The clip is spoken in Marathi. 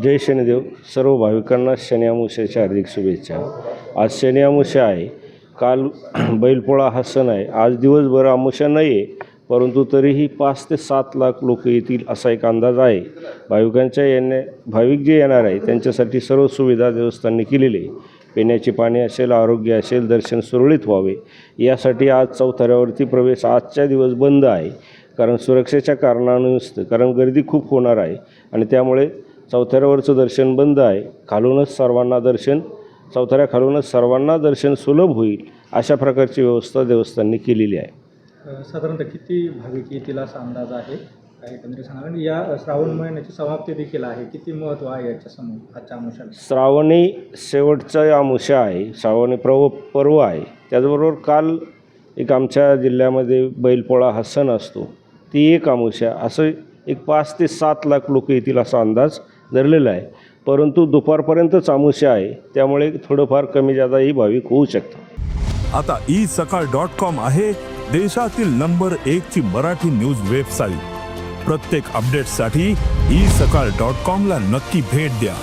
जय शनिदेव. सर्व भाविकांना शनी अमावस्येच्या हार्दिक शुभेच्छा. आज शनी अमावस्या आहे. काल बैलपोळा हा सण आहे. आज दिवसभर अमावस्या नाही आहे परंतु तरीही पाच ते सात लाख लोक येतील असा एक अंदाज आहे. भाविकांच्या येण्या भाविक जे येणार आहे त्यांच्यासाठी सर्व सुविधा देवस्थानने केलेली आहे. पिण्याची पाणी असेल आरोग्य असेल दर्शन सुरळीत व्हावे. यासाठी आज चौथऱ्यावरती प्रवेश आजच्या दिवस बंद आहे. कारण सुरक्षेच्या कारणानुसार कारण गर्दी खूप होणार आहे. आणि त्यामुळे चौथऱ्यावरचं दर्शन बंद आहे. खालूनच सर्वांना दर्शन चौथऱ्या खालूनच सर्वांना दर्शन सुलभ होईल अशा प्रकारची व्यवस्था देवस्थानने केलेली आहे. साधारणतः किती भाविक येतील असा अंदाज आहे? काही एकंदरीत सांगा आणि या श्रावण महिन्याची समाप्ती देखील आहे. किती महत्त्व आहे याच्या समोर आजच्या अनुषंगाने श्रावणी शेवटचा अमुषा आहे. श्रावणी पर्व पर्व आहे. त्याचबरोबर काल एक आमच्या जिल्ह्यामध्ये बैलपोळा हा सण असतो. ती एक अमुषा असं एक पाच ते सात लाख लोक येतील असा अंदाज धरलेलं आहे. परंतु दुपारपर्यंत अमुषा आहे त्यामुळे थोडंफार कमी जादाही भाविक होऊ शकतात. आता ई सकाळ डॉट कॉम आहे देशातील नंबर एक ची मराठी न्यूज वेबसाईट. प्रत्येक अपडेटसाठी ई सकाळ डॉट कॉम ला नक्की भेट द्या.